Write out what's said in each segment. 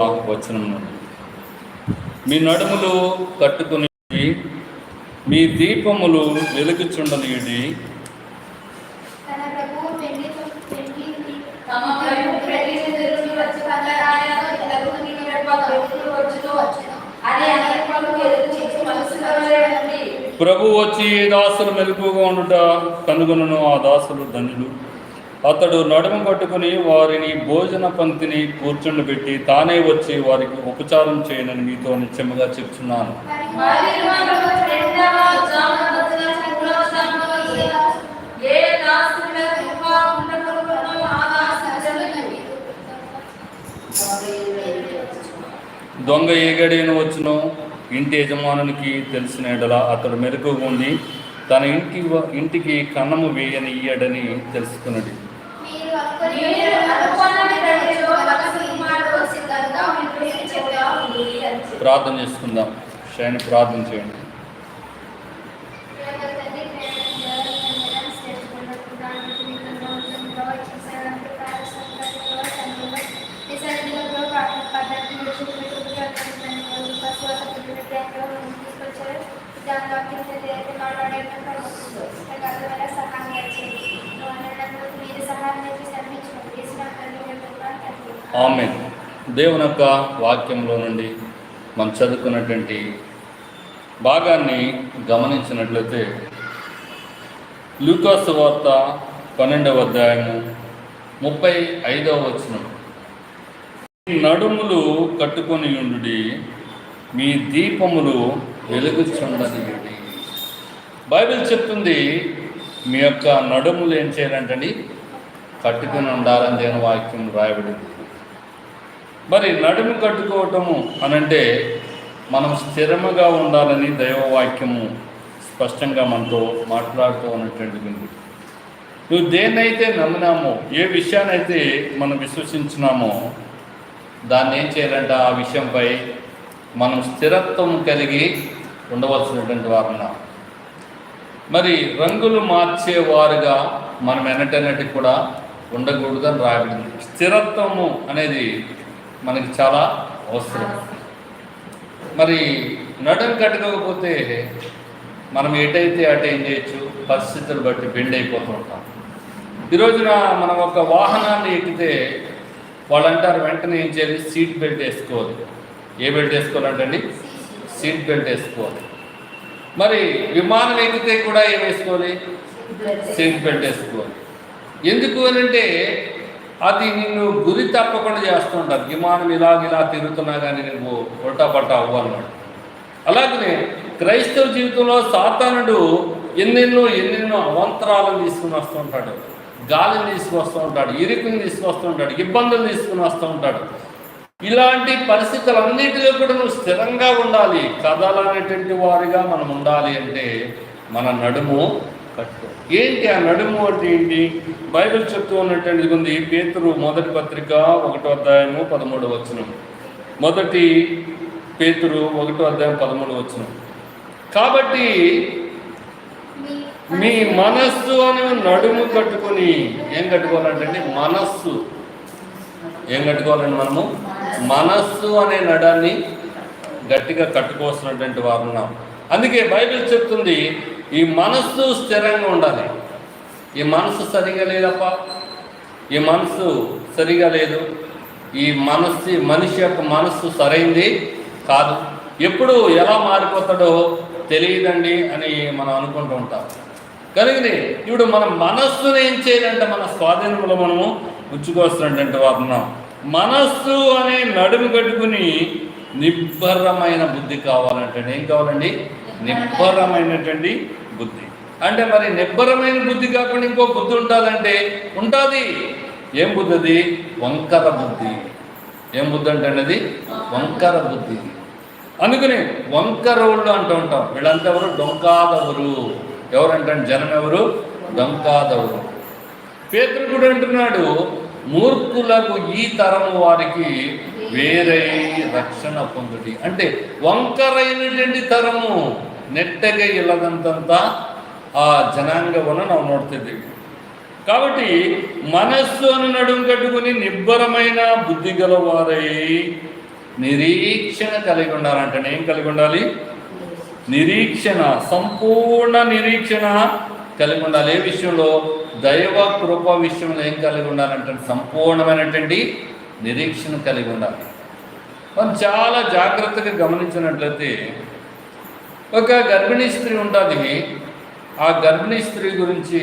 వచనం మీ నడుములు కట్టుకుని మీ దీపములు వెలుగుచుండనీయుడి. ప్రభు వచ్చి దాసులు మెలుపుగా ఉండుట కనుగొనను ఆ దాసులు ధనులు అతడు నడుము కట్టుకుని వారిని భోజన పంక్తిని కూర్చుండబెట్టి తానే వచ్చి వారికి ఉపచారం చేయనని మీతో నిత్యముగా చెప్తున్నాను. దొంగ ఏగడేను వచ్చును? ఇంటి యజమానునికి తెలిసిన ఎడల అతడు మెరుగుగా ఉండి తన ఇంటి ఇంటికి కన్నము వేయనియ్యడని తెలుసుకున్నది. ప్రార్థన చేసుకుందాం. శయన ప్రార్థన చేయండి. ఆమె దేవుని యొక్క వాక్యంలో నుండి మనం చదువుకున్నటువంటి భాగాన్ని గమనించినట్లయితే లూకాస్ వార్త పన్నెండవ అధ్యాయము ముప్పై ఐదవ వచనం. నడుములు కట్టుకొని ఉండుడి మీ దీపములు వెలుగుచుండనియండి బైబిల్ చెప్తుంది మీ యొక్క నడుములు ఏం చేయాలంటండి? కట్టుకుని ఉండాలని దేని వాక్యం రాయబడింది. మరి నడుము కట్టుకోవటము అనంటే మనం స్థిరముగా ఉండాలని దైవవాక్యము స్పష్టంగా మనతో మాట్లాడుతూ ఉన్నటువంటిది నువ్వు దేన్నైతే నమ్మినామో ఏ విషయానైతే మనం విశ్వసించినామో దాన్ని ఏం చేయాలంట ఆ విషయంపై మనం స్థిరత్వం కలిగి ఉండవలసినటువంటి వారున్నాం. మరి రంగులు మార్చేవారుగా మనం ఎన్నటన్నటి కూడా ఉండకూడదని రాయబడింది. స్థిరత్వము అనేది మనకి చాలా అవసరం. మరి నడుం కట్టుకోకపోతే మనం ఎటైతే అటు ఏం చేయొచ్చు? పరిస్థితులు బట్టి బెండ్ అయిపోతూ ఉంటాం. ఈ రోజున మనం ఒక వాహనాన్ని ఎక్కితే వాళ్ళు అంటారు వెంటనే ఏం చేయాలి? సీట్ బెల్ట్ వేసుకోవాలి. ఏ బెల్ట్ వేసుకోవాలంటండి? సీట్ బెల్ట్ వేసుకోవాలి. మరి విమానం ఎక్కితే కూడా ఏం వేసుకోవాలి? సీట్ బెల్ట్ వేసుకోవాలి. ఎందుకు అని అంటే అది నిన్ను గురి తప్పకుండా చేస్తూ ఉంటారు విమానం ఇలాగ ఇలా తిరుగుతున్నా కానీ నువ్వు ఉల్టాపట్ట అవ్వు అన్నాడు. అలాగనే క్రైస్తవ జీవితంలో సాతానుడు ఎన్నెన్నో ఎన్నెన్నో అవంతరాలను తీసుకుని వస్తూ ఉంటాడు. గాలిని తీసుకొస్తూ ఉంటాడు. ఇరుకుని తీసుకొస్తూ ఉంటాడు. ఇబ్బందులు తీసుకుని వస్తూ ఉంటాడు. ఇలాంటి పరిస్థితులన్నింటిలో కూడా నువ్వు స్థిరంగా ఉండాలి. కదలనేటువంటి వారిగా మనం ఉండాలి అంటే మన నడుము ఏంటి ఆ నడుము అంటే ఏంటి? బైబిల్ చెప్తూ ఉన్నట్టు ఉంది పేతురు మొదటి పత్రిక ఒకటో అధ్యాయము పదమూడు వచనం. మొదటి పేతురు ఒకటో అధ్యాయం పదమూడు వచనం. కాబట్టి మీ మనస్సు అని నడుము కట్టుకొని ఏం కట్టుకోవాలంటే మనస్సు. ఏం కట్టుకోవాలండి మనము? మనస్సు అనే నడాన్ని గట్టిగా కట్టుకోవాల్సినటువంటి వారు ఉన్నాం. అందుకే బైబిల్ చెప్తుంది ఈ మనస్సు స్థిరంగా ఉండాలి. ఈ మనసు సరిగా లేదప్ప? ఈ మనసు సరిగా లేదు. ఈ మనస్సు మనిషి యొక్క మనస్సు సరైంది కాదు. ఎప్పుడు ఎలా మారిపోతాడో తెలియదండి అని మనం అనుకుంటూ ఉంటాం. కనుకనే ఇప్పుడు మన మనస్సును ఏం చేయాలంటే మన స్వాధీనంలో మనము ఉంచుకోవాల్సినటువంటి వాడున్నాం మనస్సు అనే నడుము కట్టుకుని నిబ్బరమైన బుద్ధి కావాలంటే ఏం కావాలండి? నిబ్బరమైనటువంటి బుద్ధి. అంటే మరి నిబ్బరమైన బుద్ధి కాకుండా ఇంకో బుద్ధి ఉండాలంటే ఉంటుంది ఏం బుద్ధి అది వంకర బుద్ధి. ఏం బుద్ధి అంటే అది వంకర బుద్ధి. అందుకని వంకరవుళ్ళు అంటూ ఉంటాం. వీళ్ళంతా ఎవరు? డొంకాదవరు ఎవరంటే జనం ఎవరు? డొంకాదవరు పేతురు కూడా అంటున్నాడు మూర్ఖులకు ఈ తరము వారికి వేరే రక్షణ పొందుటి అంటే వంకరైనటువంటి తరము. ನೆಟ್ಟಗೆ ಇಲ್ಲದಂತಹ ఆ ಜನಾಂಗವನ್ನು ನಾವು ನೋಡ್ತಿದ್ದೀವಿ. కాబట్టి మనస్సును నడుంకట్టుకుని నిబ్బరమైన బుద్ధి గలవారై నిరీక్షణ కలిగి ఉండాలంటే ఏం కలిగి ఉండాలి? నిరీక్షణ సంపూర్ణ నిరీక్షణ కలిగి ఉండాలి. ఏ విషయంలో? దైవ కృప విషయంలో ఏం కలిగి ఉండాలంటే సంపూర్ణమైనటువంటి నిరీక్షణ కలిగి ఉండాలి. మనం చాలా జాగ్రత్తగా గమనించినట్లయితే ఒక గర్భిణీ స్త్రీ ఉంటుంది ఆ గర్భిణీ స్త్రీ గురించి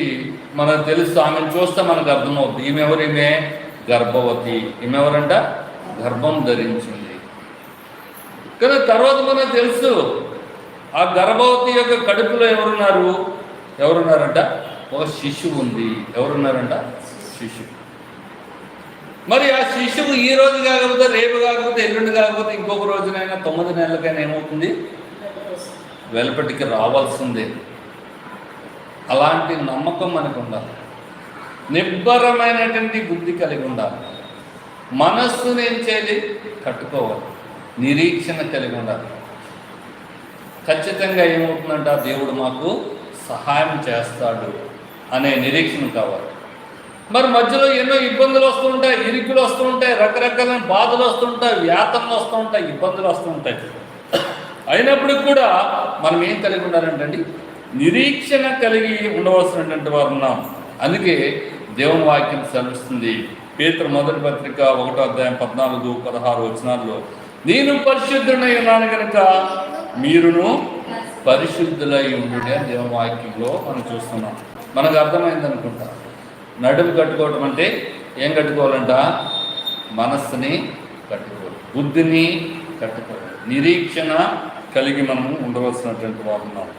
మనకు తెలుసు ఆమెను చూస్తే మనకు అర్థమవుతుంది ఈమె ఎవరు ఈమె గర్భవతి. ఈమె ఎవరంట గర్భం ధరించింది. కానీ తర్వాత మనకు తెలుసు ఆ గర్భవతి యొక్క కడుపులో ఎవరున్నారు? ఎవరున్నారంట? ఒక శిశువు ఉంది. ఎవరున్నారంట? శిశువు. మరి ఆ శిశువు ఈ రోజు కాకపోతే రేపు కాకపోతే ఎల్లుండి కాకపోతే ఇంకొక రోజునైనా తొమ్మిది నెలలకైనా ఏమవుతుంది? వెలుపటికి రావాల్సిందే. అలాంటి నమ్మకం మనకు ఉండాలి నిబ్బరమైనటువంటి బుద్ధి కలిగి ఉండాలి మనస్సును ఏం చేయాలి కట్టుకోవాలి. నిరీక్షణ కలిగి ఉండాలి ఖచ్చితంగా ఏమవుతుందంట దేవుడు మాకు సహాయం చేస్తాడు అనే నిరీక్షణ కావాలి. మరి మధ్యలో ఎన్నో ఇబ్బందులు వస్తుంటాయి ఇరుకులు వస్తుంటాయి రకరకాలైన బాధలు వస్తుంటాయి వ్యాతనలు వస్తుంటాయి ఇబ్బందులు వస్తుంటాయి అయినప్పటికి కూడా మనం ఏం కలిగి ఉండాలంటండి నిరీక్షణ కలిగి ఉండవలసినటువంటి వారు ఉన్నాం. అందుకే దేవుని వాక్యం సెలవిస్తుంది. పేత్ర మొదటి పత్రిక ఒకటో అధ్యాయం పద్నాలుగు పదహారు వచనాల్లో నేను పరిశుద్ధుడై ఉన్నాను కనుక మీరును పరిశుద్ధులై ఉండుడే దేవుని వాక్యంలో మనం చూస్తున్నాం. మనకు అర్థమైంది అనుకుంటా. నడుము కట్టుకోవటం అంటే ఏం కట్టుకోవాలంట? మనస్సుని కట్టుకోవాలి. బుద్ధిని కట్టుకోవాలి. నిరీక్షణ కలిగి మనము ఉండవలసినటువంటి వారు ఉన్నాం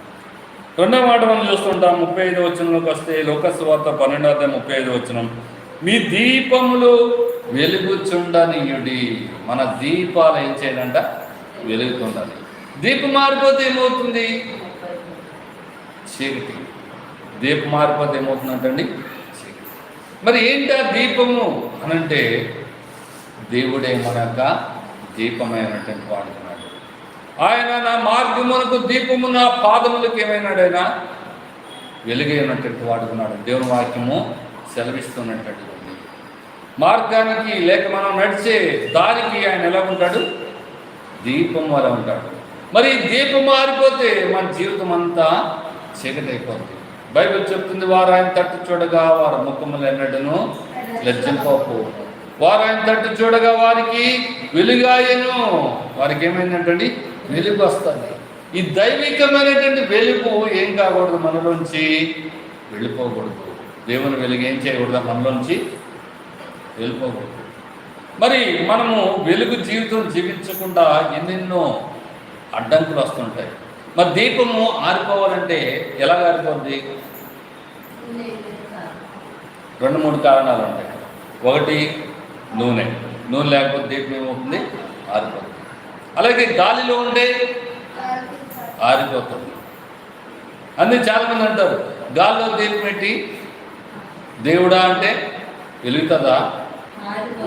రెండో మాట మనం చూస్తుంటాం ముప్పై ఐదు వచనంలోకి వస్తే లోకస్వార్త పన్నెండో అధ్యాయం ముప్పై ఐదు వచనం. మీ దీపములు వెలుగుచుండనీయుడి. మన దీపాలు ఏం చేయాలంట వెలుగుతుండాలి దీపం మారిపోతే ఏమవుతుంది? చీకటి. దీపం మారిపోతే ఏమవుతుందంటండి? మరి ఏంటి ఆ దీపము? అనంటే దేవుడే మన యొక్క దీపమైనటువంటి వాడుతున్నాడు ఆయన నా మార్గమునకు దీపము నా పాదములకు ఏమైనాడైనా? వెలుగైనట్టు వాడుకున్నాడు దేవుని వాక్యము సెలవిస్తున్నటువంటి మార్గానికి లేక మనం నడిచే దారికి ఆయన ఎలా ఉంటాడు? దీపం వల్ల ఉంటాడు. మరి దీపం మారిపోతే మన జీవితం అంతా చీకటి అయిపోతుంది బైబిల్ చెప్తుంది వారు ఆయన తట్టు చూడగా వారి ముఖములు ఎన్నడను లజ్జింపకు వారు ఆయన తట్టు చూడగా వారికి వెలుగాయను వారికి ఏమైందంటండి? వెలుగు వస్తుంది. ఈ దైవికమైనటువంటి వెలుగు ఏం కాకూడదు మనలోంచి? వెళ్ళిపోకూడదు. దేవుని వెలుగు ఏం చేయకూడదు మనలోంచి? వెళ్ళిపోకూడదు. మరి మనము వెలుగు జీవితం జీవించకుండా ఎన్నెన్నో అడ్డంకులు వస్తుంటాయి. మరి దీపము ఆరిపోవాలంటే ఎలా ఆరిపోద్ది? రెండు మూడు కారణాలు ఉంటాయి. ఒకటి నూనె. నూనె లేకపోతే దీపం ఏమవుతుంది? ఆరిపోతుంది. అలాగే గాలిలో ఉంటే ఆరిపోతుంది. అందుకే చాలామంది అంటారు గాలిలో దీపం పెట్టి? దేవుడా అంటే వెలుగుతుందా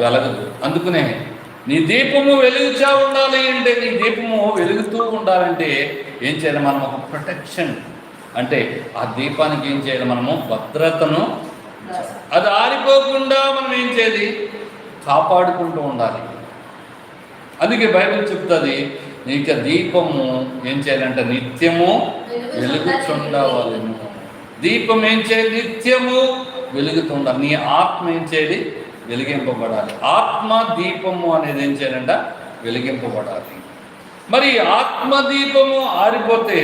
వెలగదు. అందుకనే నీ దీపము వెలుగుచా ఉండాలి అంటే నీ దీపము వెలుగుతూ ఉండాలంటే ఏం చేయాలి మనం? ఒక ప్రొటెక్షన్ అంటే ఆ దీపానికి ఏం చేయాలి మనము? భద్రతను అది ఆరిపోకుండా మనం ఏం చేయాలి? కాపాడుకుంటూ ఉండాలి. అందుకే బైబిల్ చెప్తుంది ఇక దీపము ఏం చేయాలంటే నిత్యము వెలుగుచుండవలెను దీపం ఏం చేయాలి? నిత్యము వెలుగుతుండాలి. నీ ఆత్మ ఏం చేయాలి? వెలిగింపబడాలి. ఆత్మ దీపము అనేది ఏం చేయాలంట? వెలిగింపబడాలి. మరి ఆత్మ దీపము ఆరిపోతే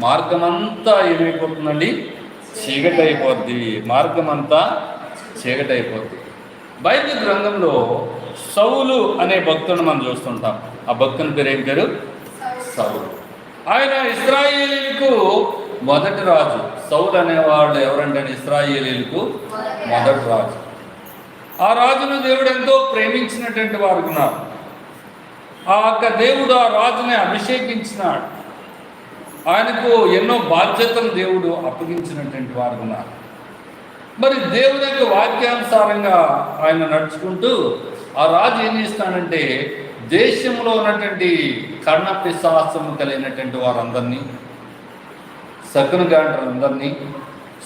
మార్గం అంతా ఏమైపోతుందండి? చీకటైపోద్ది. మార్గం అంతా చీకటైపోద్ది. బైబిల్ గ్రంథంలో సౌలు అనే భక్తుడు మనం చూస్తుంటాం. ఆ భక్తుని పేరు ఏం పేరు? సౌలు. ఆయన ఇస్రాయేలీలకు మొదటి రాజు. సౌలు అనేవాడు ఎవరంటే ఇస్రాయేలీలకు మొదటి రాజు. ఆ రాజును దేవుడు ఎంతో ప్రేమించినటువంటి వారు ఉన్నారు. ఆ యొక్క దేవుడు ఆ రాజుని అభిషేకించినాడు. ఆయనకు ఎన్నో బాధ్యతలు దేవుడు అప్పగించినటువంటి వారు ఉన్నారు. మరి దేవుని యొక్క వాక్యానుసారంగా ఆయన నడుచుకుంటూ ఆ రాజు ఏం చేస్తాడంటే దేశంలో ఉన్నటువంటి కర్ణ పిశాసము కలిగినటువంటి వారందరినీ సకును అందరినీ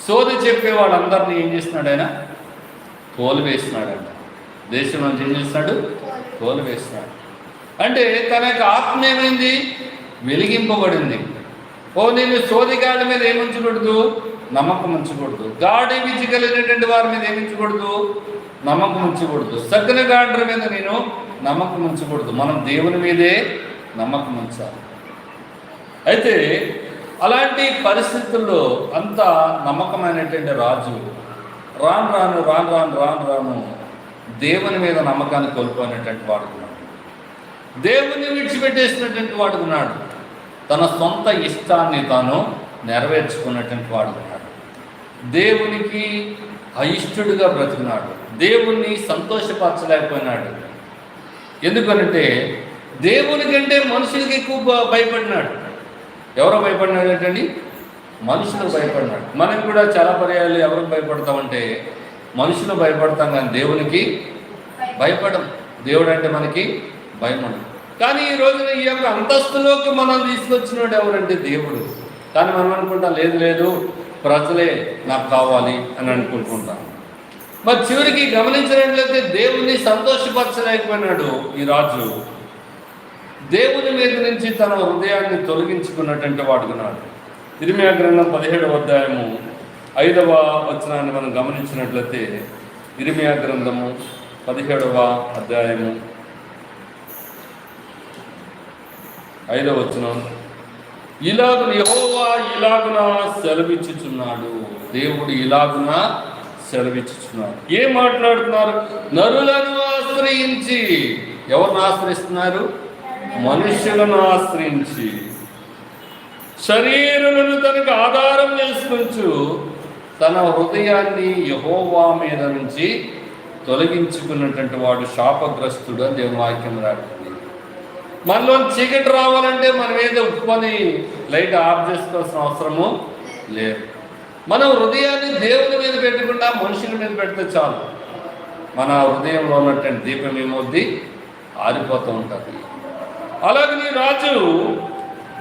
సోది చెప్పే వాళ్ళందరినీ ఏం చేస్తున్నాడు ఆయన? తోలు వేస్తున్నాడంట దేశం ఏం చేస్తున్నాడు? తోలు వేస్తున్నాడు అంటే తన యొక్క ఆత్మ ఏమైంది? వెలిగింపబడింది. ఓ నేను సోదిగాడి మీద ఏముంచకూడదు నమ్మకం ఉంచకూడదు. గాడి విద్యగలిగినటువంటి వారి మీద ఏమించకూడదు నమ్మకం ఉంచకూడదు. సగ్న గాడ్ర మీద నేను నమ్మకం ఉంచకూడదు. మనం దేవుని మీదే నమ్మకం ఉంచాలి. అయితే అలాంటి పరిస్థితుల్లో అంత నమ్మకమైనటువంటి రాజు రాను రాను రాను రాను రాను రాను దేవుని మీద నమ్మకాన్ని కోల్పోయినటువంటి వాడుకున్నాడు దేవుని విడిచిపెట్టేసినటువంటి వాడుకున్నాడు తన సొంత ఇష్టాన్ని తాను నెరవేర్చుకున్నటువంటి వాడుకున్నాడు దేవునికి అయిష్టుడుగా బ్రతికినాడు దేవుణ్ణి సంతోషపరచలేకపోయినాడు. ఎందుకనంటే దేవుని కంటే మనుషులకి ఎక్కువ భయపడినాడు. ఎవరో భయపడినాడు ఏంటండి మనుషులు భయపడినాడు మనం కూడా చాలా పర్యాలు ఎవరికి భయపడతామంటే మనుషులు భయపడతాం కానీ దేవునికి భయపడం. దేవుడు అంటే మనకి భయపడం కానీ ఈ రోజున ఈ యొక్క అంతస్తులోకి మనం తీసుకొచ్చినాడు ఎవరంటే దేవుడు. కానీ మనం అనుకుంటాం లేదు లేదు ప్రజలే నాకు కావాలి అని అనుకుంటుంటాం. మరి చివరికి గమనించినట్లయితే దేవుణ్ణి సంతోషపరచలేకపోయినాడు ఈ రాజు. దేవుని మీద నుంచి తన హృదయాన్ని తొలగించుకున్నటువంటి వాడుకున్నాడు ఇరిమియా గ్రంథం పదిహేడవ అధ్యాయము ఐదవ వచనాన్ని మనం గమనించినట్లయితే ఇరిమియా గ్రంథము పదిహేడవ అధ్యాయము ఐదవ వచనం ఇలాగున యహోవా ఇలాగున సెలవిచ్చుచున్నాడు. దేవుడు ఇలాగున సెలవిచ్చుచున్నాడు. ఏం మాట్లాడుతున్నారు? నరులను ఆశ్రయించి. ఎవరిని ఆశ్రయిస్తున్నారు? మనుషులను ఆశ్రయించి. శరీరమును తనకు ఆధారం చేసుకుంటూ తన హృదయాన్ని యహోవా మీద నుంచి తొలగించుకున్నటువంటి వాడు శాపగ్రస్తుడు అని దేవుని వాక్యం రాడు మనలో చీకటి రావాలంటే మనం ఏదో ఉప్పుకొని లైట్ ఆఫ్ చేసుకోవాల్సిన అవసరము లేదు. మనం హృదయాన్ని దేవుని మీద పెట్టకుండా మనుషుల మీద పెడితే చాలు. మన హృదయంలో ఉన్నటువంటి దీపం ఏమవుద్ది? ఆరిపోతూ ఉంటుంది. అలాగే నీ రాజు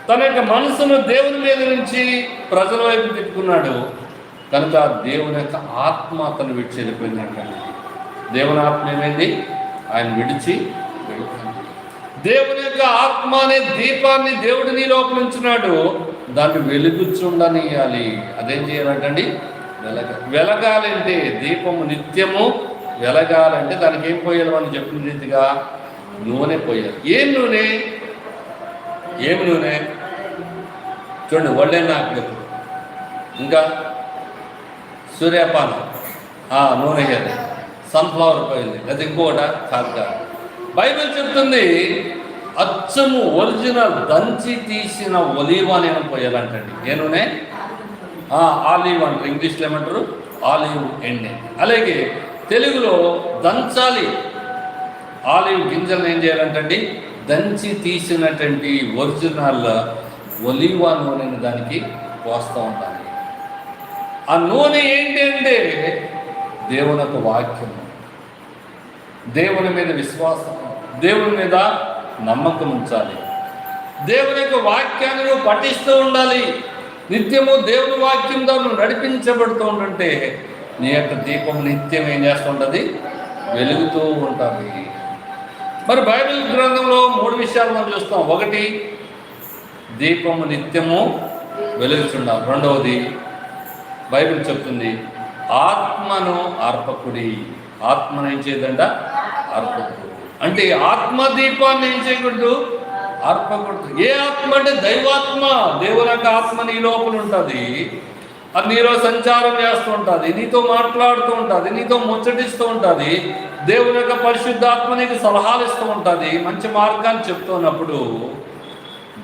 తన యొక్క మనసును దేవుని మీద నుంచి ప్రజల వైపు తిప్పుకున్నాడు. కనుక దేవుని యొక్క ఆత్మ అతను విడిచి వెళ్ళిపోయిందంటే దేవుని ఆత్మ ఏమైంది? ఆయన విడిచి వెళ్ళిపోయింది. దేవుని యొక్క ఆత్మ అనే దీపాన్ని దేవుడు నీ లోపల ఉంచున్నాడు దాన్ని వెలుగుచుండనియాలి. అదేం చేయాలంటండి? వెలగ వెలగాలంటే దీపము నిత్యము వెలగాలంటే దానికి ఏం పోయాలి మనం చెప్పిన రీతిగా? నూనె పోయాలి. ఏం నూనె? ఏమి నూనె? చూడండి ఒళ్ళే నాకు ఇంకా సూర్యపానం. నూనె సన్ఫ్లవర్ పోయింది. అది ఇంకోట కాదు కాదు. బైబిల్ చెప్తుంది అచ్చము ఒరిజినల్ దంచి తీసిన ఒలీవ్ అని పోయాలంటండి. ఏ ఆలివ్ అంటారు. ఇంగ్లీష్లో ఏమంటారు? ఆలివ్ ఎಣ್ಣె అలాగే తెలుగులో దంచాలి. ఆలివ్ గింజలను ఏం చేయాలంటండి? దంచి తీసినటువంటి ఒరిజినల్ ఒలివా నూనెని దానికి పోస్తూ ఉంటాను. ఆ నూనె ఏంటి అంటే దేవునకు వాక్యం దేవుని మీద విశ్వాసం దేవుని మీద నమ్మకం ఉంచాలి. దేవుని యొక్క వాక్యాన్ని నువ్వు పఠిస్తూ ఉండాలి. నిత్యము దేవుని వాక్యం ద్వారా నువ్వు నడిపించబడుతూ ఉంటుంటే నీ యొక్క దీపం నిత్యం ఏం చేస్తుంటుంది వెలుగుతూ ఉంటుంది. మరి బైబిల్ గ్రంథంలో మూడు విషయాలు మనం చూస్తాం. ఒకటి దీపము నిత్యము వెలుగుచుండాలి. రెండవది బైబిల్ చెప్తుంది ఆత్మను అర్పకుడి. ఆత్మను ఏం చేయదంట? అర్పకుడి. అంటే ఆత్మ దీపాన్ని ఏం చేయకూడదు? అర్పకూడదు. ఏ ఆత్మ అంటే దైవాత్మ? దేవుని యొక్క ఆత్మ నీ లోపల ఉంటుంది. అది నీలో సంచారం చేస్తూ ఉంటుంది. నీతో మాట్లాడుతూ ఉంటుంది. నీతో ముచ్చటిస్తూ ఉంటుంది. దేవుని యొక్క పరిశుద్ధాత్మ నీకు సలహాలు ఇస్తూ ఉంటుంది. మంచి మార్గాన్ని చెప్తున్నప్పుడు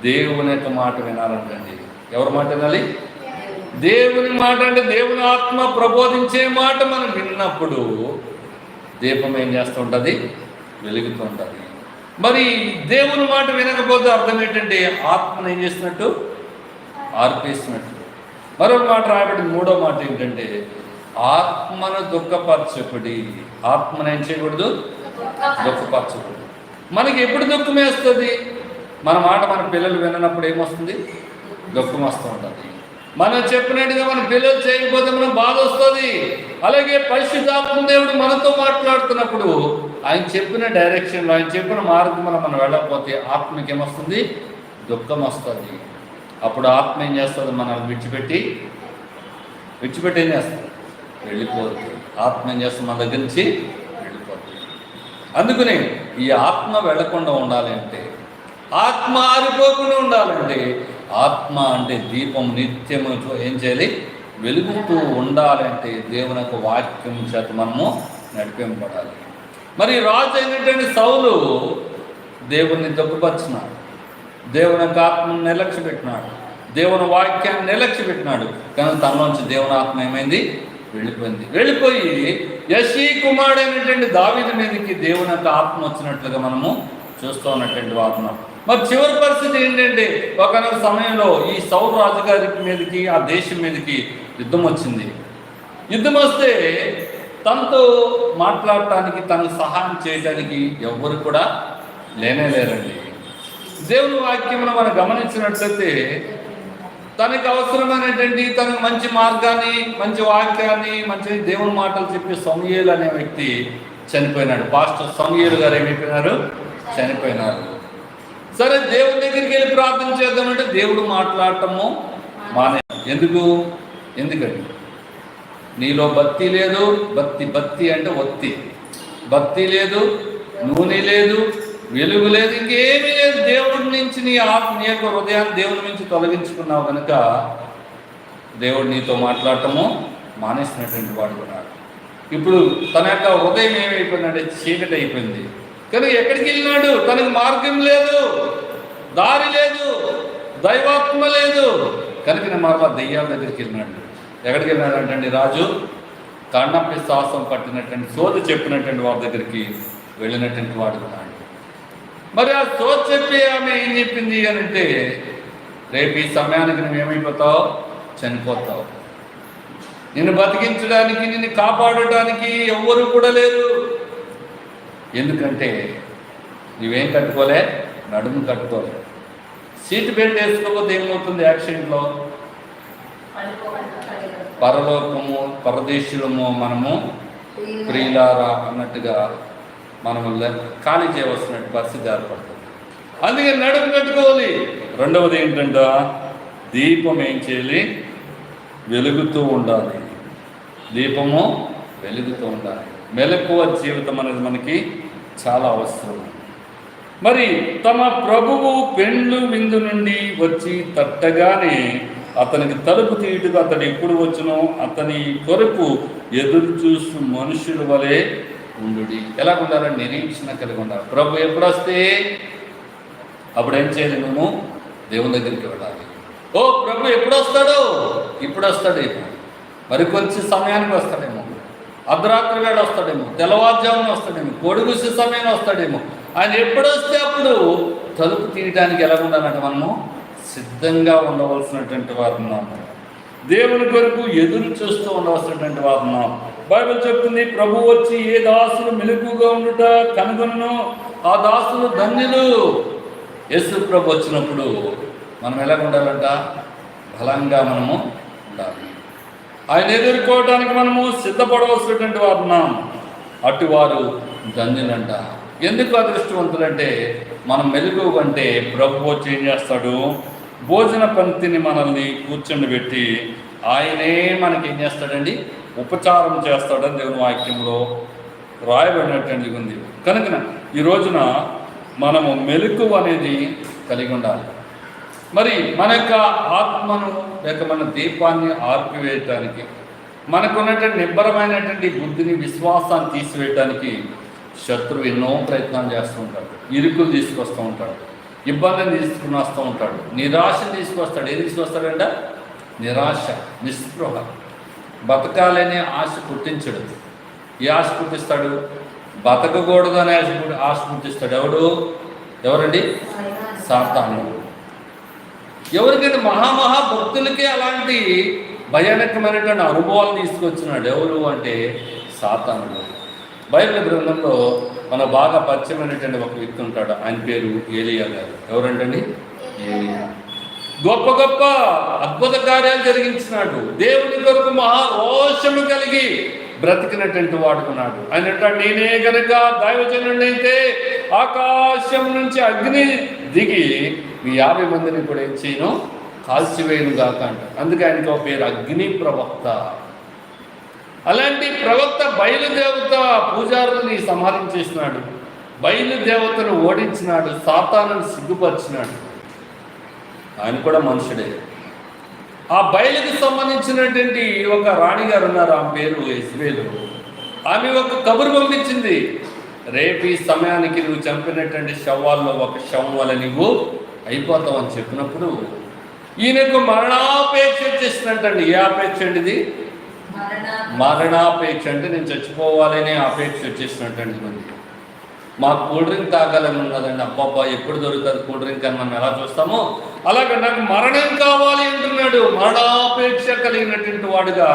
దేవుని యొక్క మాట వినాలంటండి ఎవరి మాట వినాలి? దేవుని మాట అంటే దేవుని ఆత్మ ప్రబోధించే మాట మనం విన్నప్పుడు దీపం ఏం చేస్తూ ఉంటుంది? వెలుగుతూ ఉంటుంది మరి దేవుని మాట వినకపోతే అర్థం ఏంటంటే ఆత్మను ఏం చేస్తున్నట్టు? ఆర్పేసినట్టు మరొక మాట రాబడి మూడో మాట ఏంటంటే ఆత్మను దుఃఖపరచకుడి. ఆత్మను ఏం చేయకూడదు? దుఃఖపరచకూడదు. మనకి ఎప్పుడు దుఃఖం వేస్తుంది? మన మాట మన పిల్లలు విననప్పుడు ఏమొస్తుంది? దుఃఖం వస్తూ ఉంటుంది మనం చెప్పినట్టుగా మన పిల్లలు చేయకపోతే మనం బాధ వస్తుంది. అలాగే పరిశుద్ధాత్మ దేవుడు మనతో మాట్లాడుతున్నప్పుడు ఆయన చెప్పిన డైరెక్షన్లో ఆయన చెప్పిన మార్గంలో మనం వెళ్ళకపోతే ఆత్మకి ఏమొస్తుంది? దుఃఖం వస్తుంది. అప్పుడు ఆత్మ ఏం చేస్తుంది? మనల్ని విడిచిపెట్టి విడిచిపెట్టి ఏం చేస్తుంది? వెళ్ళిపోతుంది. ఆత్మ ఏం చేస్తుంది? మన దగ్గర నుంచి వెళ్ళిపోతుంది. అందుకని ఈ ఆత్మ వెళ్ళకుండా ఉండాలంటే ఆత్మ ఆరిపోకుండా ఉండాలంటే ఆత్మ అంటే దీపం నిత్యము ఏం చేయాలి? వెలుగుతూ ఉండాలంటే దేవుని యొక్క వాక్యం చేత మనము నడిపింపడాలి మరి రాజు అయినటువంటి సౌలు దేవుణ్ణి దగ్గుపరిచినాడు దేవుని యొక్క ఆత్మను నిర్లక్ష్య పెట్టినాడు దేవుని వాక్యాన్ని నిర్లక్ష్య పెట్టినాడు కానీ తనలోంచి దేవుని ఆత్మ ఏమైంది? వెళ్ళిపోయింది. వెళ్ళిపోయి యశీ కుమారుడైనటువంటి దావీదు మీదకి దేవుని యొక్క ఆత్మ వచ్చినట్లుగా మనము చూస్తూ ఉన్నటువంటి వాత్మ మరి చివరి పరిస్థితి ఏంటంటే ఒకనొక సమయంలో ఈ సౌర రాజుగారి మీదకి ఆ దేశం మీదకి యుద్ధం వచ్చింది. యుద్ధం వస్తే తనతో మాట్లాడటానికి తను సహాయం చేయడానికి ఎవ్వరు కూడా లేనే లేరండి. దేవుని వాక్యమును మనం గమనించినట్లయితే తనకి అవసరమైనటువంటి తనకు మంచి మార్గాన్ని మంచి వాక్యాన్ని మంచి దేవుని మాటలు చెప్పే సమయేలు అనే వ్యక్తి చనిపోయినాడు. పాస్టర్ సమయేలు గారు ఏమైపోయినారు? చనిపోయినారు. సరే దేవుని దగ్గరికి వెళ్ళి ప్రార్థన చేద్దామంటే దేవుడు మాట్లాడటము మానే ఎందుకు? ఎందుకండి నీలో భక్తి లేదు భక్తి భక్తి అంటే ఒత్తి. భక్తి లేదు నూనె లేదు వెలుగు లేదు ఇంకేమీ లేదు. దేవుడి నుంచి నీ ఆత్మ నీ యొక్క హృదయాన్ని దేవుడి నుంచి తొలగించుకున్నావు కనుక దేవుడు నీతో మాట్లాడటము మానేసినటువంటి వాడు ఉన్నాడు ఇప్పుడు తన యొక్క హృదయం ఏమైపోయిందంటే చీకటి అయిపోయింది. కానీ ఎక్కడికి వెళ్ళినాడు? తనకు మార్గం లేదు దారి లేదు దైవాత్మ లేదు. కనుక నేను మరలా దెయ్యాల దగ్గరికి వెళ్ళినాడు. ఎక్కడికి వెళ్ళినాడంటండి రాజు? కన్నప్పి శ్వాసం పట్టినటువంటి సోద చెప్పినటువంటి వారి దగ్గరికి వెళ్ళినటువంటి వాడు ఉన్నాడు మరి ఆ సోద చెప్పి ఆమె ఏం చెప్పింది అని అంటే రేపు ఈ సమయానికి నువ్వు ఏమైపోతావు? చనిపోతావు. నిన్ను బతికించడానికి నిన్ను కాపాడటానికి ఎవ్వరు కూడా లేరు. ఎందుకంటే నువ్వేం కట్టుకోలే? నడుము కట్టుకోలే. సీట్ బెల్ట్ వేసుకోకపోతే ఏమవుతుంది యాక్సిడెంట్లో? పరలోకము పరదేశులము మనము ప్రియులారా అన్నట్టుగా మనము ఖాళీ చేయవలసిన పరిస్థితి ఏర్పడుతుంది. అందుకే నడుము కట్టుకోవాలి. రెండవది ఏంటంటే దీపం ఏం చేయాలి? వెలుగుతూ ఉండాలి. దీపము వెలుగుతూ ఉండాలి. మెలకువ జీవితం అనేది మనకి చాలా అవసరం. మరి తమ ప్రభువు పెండ్లు విందు నుండి వచ్చి తట్టగానే అతనికి తలుపు తీయుటకు అతడు ఎప్పుడు వచ్చునో అతని కొరకు ఎదురు చూస్తూ మనుషుల వలె ఉండు ఎలా ఉండాలని నిరీక్షణ కలిగి ఉండాలి. ప్రభు ఎప్పుడు వస్తే అప్పుడు ఏం చేయాలి మేము దేవుని దగ్గరికి వెళ్ళాలి. ఓ ప్రభు ఎప్పుడు వస్తాడు? ఇప్పుడు వస్తాడేమో. మరి కొంచెం సమయానికి వస్తాడేమో. అర్ధరాత్రి వేళ వస్తాడేమో. తెల్లవారుజామున వస్తాడేమో. కొడుగుసి సమయం వస్తాడేమో. ఆయన ఎప్పుడు వస్తే అప్పుడు తలుపు తీయడానికి ఎలా ఉండాలంటే మనము సిద్ధంగా ఉండవలసినటువంటి వారు ఉన్నాం. దేవుని కొరకు ఎదురు చూస్తూ ఉండవలసినటువంటి వారు ఉన్నాం. బైబిల్ చెప్తుంది ప్రభు వచ్చి ఏ దాసులు మెలకుగా ఉండుట కనుగొన్ను? ఆ దాసులు ధన్యులు. యేసు ప్రభు వచ్చినప్పుడు మనం ఎలా ఉండాలంట? బలంగా మనము ఉండాలి. ఆయన ఎదుర్కోవడానికి మనము సిద్ధపడవలసినటువంటి వారు ఉన్నాం. అటువారు ధన్యులంట. ఎందుకు అదృష్టవంతులంటే మనం మెలుగు అంటే ప్రభు వచ్చి ఏం చేస్తాడు? భోజన పంక్తిని మనల్ని కూర్చుండబెట్టి పెట్టి ఆయనే మనకి ఏం చేస్తాడండి? ఉపచారం చేస్తాడని దేవుని వాక్యంలో రాయబడినటువంటి ఉంది. కనుక ఈ రోజున మనము మెలకు అనేది కలిగి ఉండాలి. మరి మన యొక్క ఆత్మను లేక మన దీపాన్ని ఆర్పివేయటానికి మనకున్నటువంటి నిబ్బరమైనటువంటి బుద్ధిని విశ్వాసాన్ని తీసివేయటానికి శత్రువు ఎన్నో ప్రయత్నాలు చేస్తూ ఉంటాడు. ఇరుకులు తీసుకొస్తూ ఉంటాడు. ఇబ్బందిని తీసుకుని వస్తూ ఉంటాడు. నిరాశను తీసుకొస్తాడు. ఏం తీసుకొస్తాడంట? నిరాశ నిస్పృహ. బతకాలనే ఆశ పుట్టించడు. ఈ ఆశ పుట్టిస్తాడు? బతకకూడదు అనే ఆశ ఆశ పుట్టిస్తాడు. ఎవడు? ఎవరండి? సాతాను. ఎవరికైతే మహామహా భక్తులకే అలాంటి భయానకమైనటువంటి అనుభవాలు తీసుకొచ్చినాడు ఎవరు అంటే సాతానుడు. బైబిల్ గ్రంథంలో మన బాగా పరిచయమైనటువంటి ఒక వ్యక్తి ఉంటాడు. ఆయన పేరు ఏలియా గారు. ఎవరంటండి? ఏలియా. గొప్ప గొప్ప అద్భుత కార్యాలు జరిగించినాడు. దేవుని కొరకు మహా రోషము కలిగి బ్రతికినటువంటి వాడుకున్నాడు. ఆయన అంటాడు నేనే గనక దైవజనుడైతే ఆకాశం నుంచి అగ్ని దిగి మీ యాభై మందిని కూడా ఏం చేయను? కాల్చివేయను గాక అంట అందుకే ఆయనకి ఒక పేరు అగ్ని ప్రవక్త. అలాంటి ప్రవక్త బయలుదేవత పూజారులని సంహరించేసినాడు బయలుదేవతను ఓడించినాడు. సాతాను సిగ్గుపరిచినాడు. ఆయన కూడా మనుషుడే. ఆ బయలుకి సంబంధించినటువంటి ఒక రాణిగారు ఉన్నారు. ఆమె పేరు ఇస్రేలు ఆమె ఒక కబురు పంపించింది. రేపు ఈ సమయానికి నువ్వు చంపినటువంటి శవాల్లో ఒక శవం వల్ల నువ్వు అయిపోతావు అని చెప్పినప్పుడు ఈయనకు మరణాపేక్ష చేసినట్టండి. ఏ అపేక్ష అండి ఇది? మరణాపేక్ష అంటే నేను చచ్చిపోవాలనే అపేక్ష వచ్చేసినట్టండి మంది మాకు కూల్ డ్రింక్ తాగాలని ఉన్నదండి. అబ్బాబ్బా ఎప్పుడు దొరుకుతుంది కూల్ డ్రింక్ అని మనం ఎలా చూస్తామో? అలాగే నాకు మరణం కావాలి అంటున్నాడు. మరణాపేక్ష కలిగినటువంటి వాడుగా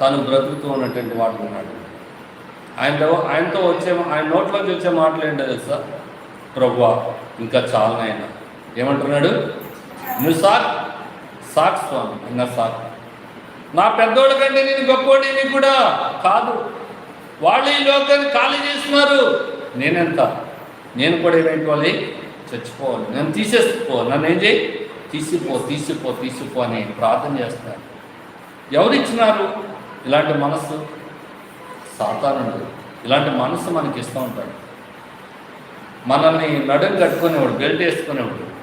తను బ్రతుకుతూ ఉన్నటువంటి వాడు ఉన్నాడు. ఆయనతో ఆయనతో వచ్చే ఆయన నోట్లోంచి వచ్చే మాటలు ఏంటో తెలుసా? ప్రభు ఇంకా చాలా ఆయన ఏమంటున్నాడు? నువ్వు సాక్ సాక్ స్వామి ఇంకా సాక్. నా పెద్దోళ్ళ కంటే నేను గొప్పోడిని నీకు కూడా కాదు. వాళ్ళు ఈ లోకాన్ని ఖాళీ చేస్తున్నారు. నేనెంత? నేను కూడా ఏమైపోవాలి చచ్చిపోవాలి. నేను తీసేసుకోవాలి నన్ను ఏం చేయి? తీసిపో తీసిపో తీసిపో అని ప్రార్థన చేస్తాను ఎవరిచ్చినారు? ఇలాంటి మనస్సు సాధారణుడు ఇలాంటి మనస్సు మనకి ఇస్తూ ఉంటాడు. మనల్ని నడుం కట్టుకునేవాడు బెల్ట్ వేసుకునేవాడు.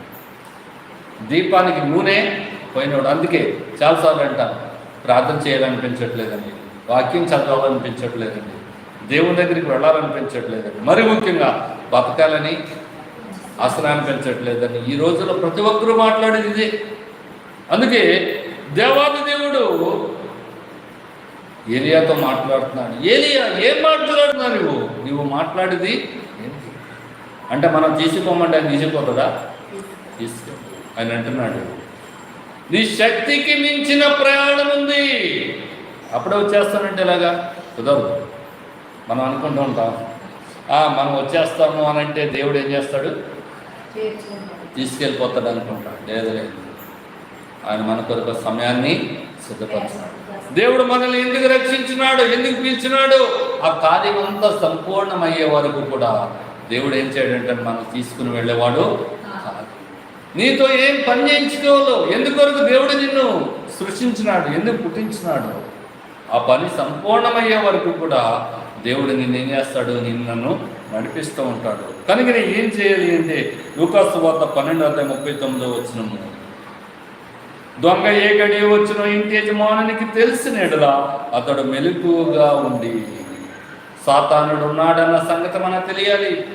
దీపానికి నూనె పోయినవాడు అందుకే చాలాసార్లు అంటారు ప్రార్థన చేయాలనిపించట్లేదండి. వాక్యం చదవాలనిపించట్లేదండి. దేవుని దగ్గరికి వెళ్ళాలనిపించట్లేదండి. మరి ముఖ్యంగా బతకాలని అసలు ఈ రోజుల్లో ప్రతి ఒక్కరూ మాట్లాడేది ఇదే. అందుకే దేవాది దేవుడు ఏలియాతో మాట్లాడుతున్నాడు. ఏలియా ఏం మాట్లాడుతున్నావు నువ్వు? నువ్వు మాట్లాడేది అంటే మనం తీసుకోమంటే ఆయన తీసిపోతుందా తీసుకో. ఆయన అంటున్నాడు నీ శక్తికి మించిన ప్రయాణం ఉంది అప్పుడే వచ్చేస్తానంటే ఇలాగా కుదరదు. మనం అనుకుంటూ ఉంటాం. మనం వచ్చేస్తాము అని అంటే దేవుడు ఏం చేస్తాడు? తీసుకెళ్ళిపోతాడు అనుకుంటాడు లేదు లేదు. ఆయన మన కొరకు సమయాన్ని సిద్ధపరుస్తాడు. దేవుడు మనల్ని ఎందుకు రక్షించినాడు? ఎందుకు పిలిచినాడు? ఆ కార్యం అంతా సంపూర్ణమయ్యే వరకు కూడా దేవుడు ఏం చేయడంటే మనం తీసుకుని వెళ్ళేవాడు నీతో ఏం పని చేయించుకోవాలో? ఎందుకొరకు దేవుడు నిన్ను సృష్టించినాడు? ఎందుకు పుట్టించినాడు? ఆ పని సంపూర్ణమయ్యే వరకు కూడా దేవుడు నిన్ను ఏం చేస్తాడు? నిన్ను నన్ను నడిపిస్తూ ఉంటాడు. కనుక నేను ఏం చేయాలి అంటే లూకాసు వార్త పన్నెండు వందల ముప్పై తొమ్మిదో వచ్చినము దొంగ ఏ గడియ వచ్చిన ఇంటి యజమానునికి తెలిసిన ఎడలా అతడు మెలకుగా ఉండి సాతానుడు ఉన్నాడన్న సంగతి మనకు తెలియాలి.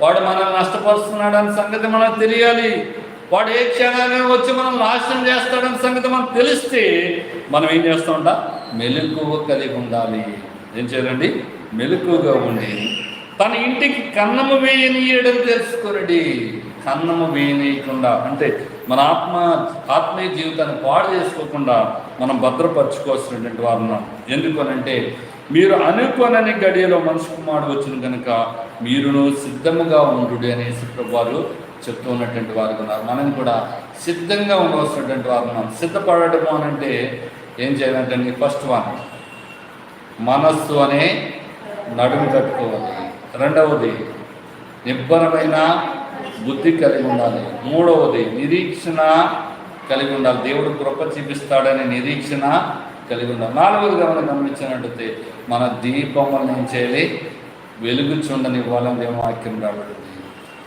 వాడు మనల్ని నష్టపరుస్తున్నాడన్న సంగతి మనకు తెలియాలి. వాడు ఏ క్షణాన్ని వచ్చి మనం నాశనం చేస్తాడన్న సంగతి మనకు తెలిస్తే మనం ఏం చేస్తూ ఉంటా మెలకువ కలిగి ఉండాలి. ఏం చేయాలండి? మెలకువగా ఉండి. తన ఇంటికి కన్నము వేయనీయడం తెలుసుకోరడి కన్నము వేయనీయకుండా అంటే మన ఆత్మ ఆత్మీయ జీవితాన్ని పాడు చేసుకోకుండా మనం భద్రపరచుకోవాల్సినటువంటి వారు ఉన్నాం. ఎందుకనంటే మీరు అనుకోనని గడియలో మనుషు కుమారుడు వచ్చిన కనుక మీరును సిద్ధముగా ఉండు అనేసి ప్రభువారు చెప్తూ ఉన్నటువంటి వారు ఉన్నారు. మనం కూడా సిద్ధంగా ఉండవలసినటువంటి వారు ఉన్నాం. సిద్ధపడటము అని అంటే ఏం చేయాలంటే ఫస్ట్ వన్ మనస్సు అనే నడుము కట్టుకోవాలి. రెండవది నిబ్బరమైన బుద్ధి కలిగి ఉండాలి. మూడవది నిరీక్షణ కలిగి ఉండాలి. దేవుడు కృప చూపిస్తాడనే నిరీక్షణ కలిగి ఉండాలి. నాలుగవదిగా మనం గమనించినట్టయితే మన దీపములను ఏం చేయాలి? వెలుగుచుండనివ్వాలని దేవుని వాక్యం రాబడింది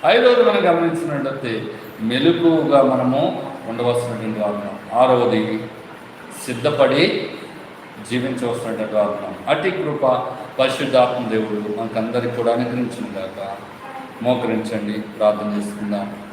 ఐదవది మనం గమనించినట్టయితే మెలకుగా మనము ఉండవలసినటువంటి వాళ్ళం ఆరవది సిద్ధపడి జీవించవలసినటువంటి వాళ్ళం అతి కృప పరిశుద్ధాత్మ దేవుడు మనకందరికి కూడా అనుగ్రహించిన దాకా మోకరించండి ప్రార్థన చేసుకుందాం.